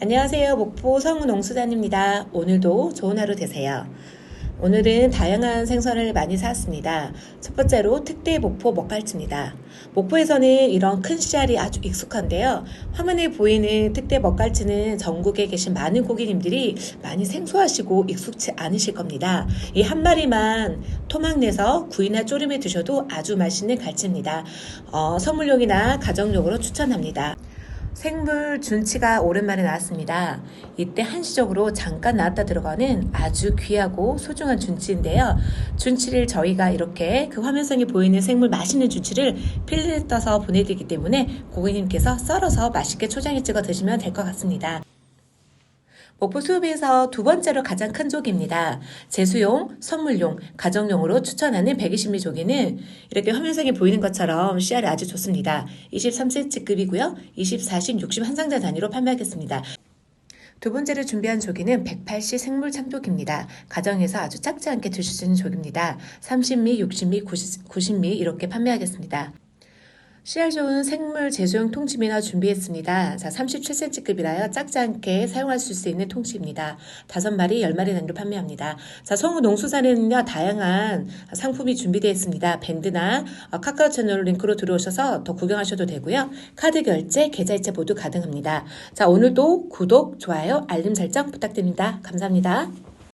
안녕하세요. 목포 성우 농수산입니다. 오늘도 좋은 하루 되세요. 오늘은 다양한 생선을 많이 사왔습니다. 첫 번째로 특대 목포 먹갈치입니다. 목포에서는 이런 큰 씨알이 아주 익숙한데요. 화면에 보이는 특대 먹갈치는 전국에 계신 많은 고객님들이 많이 생소하시고 익숙치 않으실 겁니다. 이 한 마리만 토막 내서 구이나 조림에 드셔도 아주 맛있는 갈치입니다. 어, 선물용이나 가정용으로 추천합니다. 생물 준치가 오랜만에 나왔습니다. 이때 한시적으로 잠깐 나왔다 들어가는 아주 귀하고 소중한 준치인데요. 준치를 저희가 이렇게 그 화면상에 보이는 생물 맛있는 준치를 필름에 떠서 보내드리기 때문에 고객님께서 썰어서 맛있게 초장에 찍어 드시면 될 것 같습니다. 목포 수협에서 두 번째로 가장 큰 조기입니다. 제수용, 선물용, 가정용으로 추천하는 120mm 조기는 이렇게 화면상에 보이는 것처럼 씨알이 아주 좋습니다. 23cm급이고요. 20, 40, 60 한 상자 단위로 판매하겠습니다. 두 번째로 준비한 조기는 180 생물 참조기입니다. 가정에서 아주 작지 않게 드실 수 있는 조기입니다. 30미, 60미, 90, 90미 이렇게 판매하겠습니다. 씨알 좋은 생물 제조용 통찜이나 준비했습니다. 자, 37cm급이라요. 작지 않게 사용하실 수 있는 통치입니다. 5마리, 10마리 단위로 판매합니다. 자, 성우 농수산에는요, 다양한 상품이 준비되어 있습니다. 밴드나 어, 카카오 채널 링크로 들어오셔서 더 구경하셔도 되고요. 카드 결제, 계좌이체 모두 가능합니다. 자, 오늘도 구독, 좋아요, 알림 설정 부탁드립니다. 감사합니다.